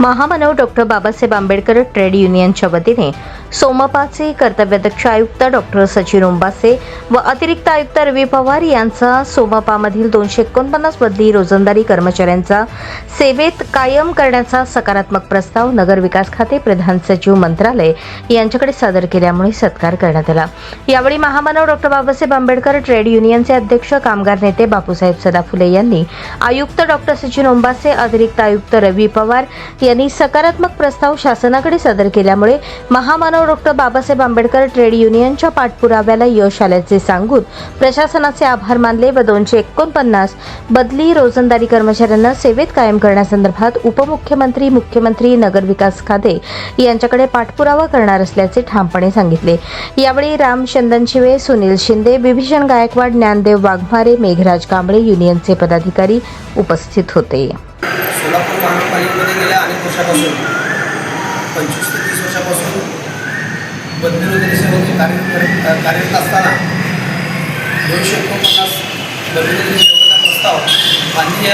महामानव doctor Babasaheb Ambedkar trade युनियनच्या वतीने सोमपाचे कर्तव्यदक्ष आयुक्त डॉक्टर सचिन ओंबासे व अतिरिक्त आयुक्त रवी पवार यांचा सोमपामधील दोनशे एकोणपन्नास बदली रोजंदारी कर्मचाऱ्यांचा सेवेत कायम करण्याचा सकारात्मक प्रस्ताव नगर विकास खाते प्रधान सचिव मंत्रालय यांच्याकडे सादर केल्यामुळे सत्कार करण्यात आला. यावेळी महामानव डॉक्टर बाबासाहेब आंबेडकर ट्रेड युनियनचे अध्यक्ष कामगार नेते बापूसाहेब सदाफुले यांनी आयुक्त डॉक्टर सचिन ओंबासे अतिरिक्त आयुक्त रवी पवार यांनी सकारात्मक प्रस्ताव शासनाकडे सादर केल्यामुळे महामानव डॉक्टर बाबासाहेब आंबेडकर ट्रेड युनियनच्या पाठपुराव्याला यश आल्याचे सांगून प्रशासनाचे आभार मानले व दोनशे एकोणपन्नास बदली रोजंदारी कर्मचाऱ्यांना सेवेत कायम करण्यासंदर्भात उपमुख्यमंत्री मुख्यमंत्री नगरविकास खाते यांच्याकडे पाठपुरावा करणार असल्याचे ठामपणे सांगितले. यावेळी राम शिवे सुनील शिंदे बिभीषण गायकवाड ज्ञानदेव वाघमारे मेघराज कांबळे युनियनचे पदाधिकारी उपस्थित होते. सोलापूर महानगरपालिकेमध्ये गेल्या अनेक वर्षापासून पंचवीस ते तीस वर्षापासून बदली वगैरे कार्य कार्यरत असताना दोनशे एकोणपन्नास बदली वगैरे प्रस्ताव माननीय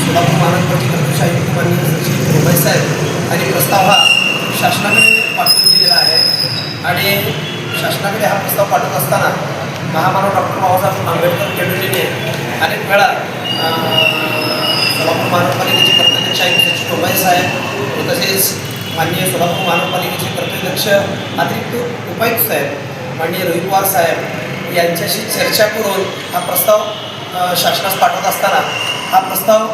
सोलापूर महानगरपालिका अध्यक्ष आयुक्त माननीय सचिव मुंबई साहेब आणि प्रस्ताव हा शासनाकडे पाठवून दिलेला आहे. आणि शासनाकडे हा प्रस्ताव पाठवत असताना महामानव डॉक्टर बाबासाहेब आंबेडकर केंद्रीने अनेक वेळा सोलापूर महानगरपालिकेचे कर्तव्यदक्ष आयुक्त सचिव टोबाई साहेब तसेच माननीय सोलापूर महानगरपालिकेचे प्रतिनिध्यक्ष अतिरिक्त उपायुक्त साहेब माननीय रवी पवार साहेब यांच्याशी चर्चा करून हा प्रस्ताव शासनास पाठवत असताना हा प्रस्ताव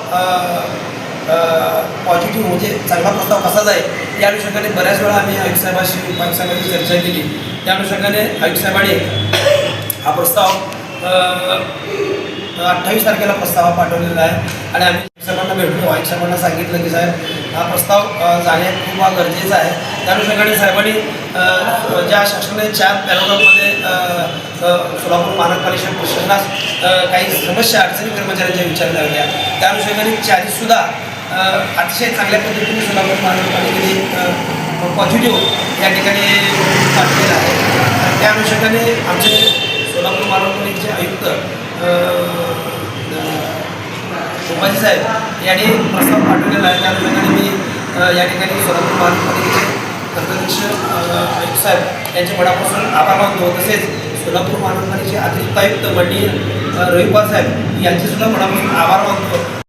पॉझिटिव्ह म्हणजे चांगला प्रस्ताव कसा जाईल या अनुषंगाने बऱ्याच वेळा आम्ही आयुक्त साहेबाशी उपायुक्त साहेबांची चर्चा केली. त्या अनुषंगाने आयुक्त साहेबांनी हा प्रस्ताव अठ्ठावीस तारखेला प्रस्ताव पाठवलेला आहे. आणि आम्ही साहेबांना भेटलो. आयुक्त साहेबांना सांगितलं की साहेब हा प्रस्ताव जाणे खूप गरजेचं गरजेचा आहे. त्या अनुषंगाने साहेबांनी ज्या शासनाने चार पॅरोग्राफमध्ये सोलापूर महानगरपालिका प्रशासनास काही समस्या अडचणी कर्मचाऱ्यांच्या विचारल्या होत्या त्या अनुषंगाने चारीसुद्धा अतिशय चांगल्या पद्धतीने सोलापूर महानगरपालिकेने पॉझिटिव्ह या ठिकाणी पाठवलेलं आहे. त्या अनुषंगाने आमचे सोलापूर महानगरपालिकेचे आयुक्त अ, साहेब यांनी प्रस्ताव पाठवलेला आहे त्या अनुषंगाने मी या ठिकाणी सोलापूर महानगरपालिकेचे कर्तव्यदक्ष आयुक्त साहेब यांचे मनापासून आभार मानतो. तसेच सोलापूर महानगरपालिकेचे अतिरिक्त आयुक्त मंडी रविपाल साहेब यांचे सुद्धा मनापासून आभार मानतो.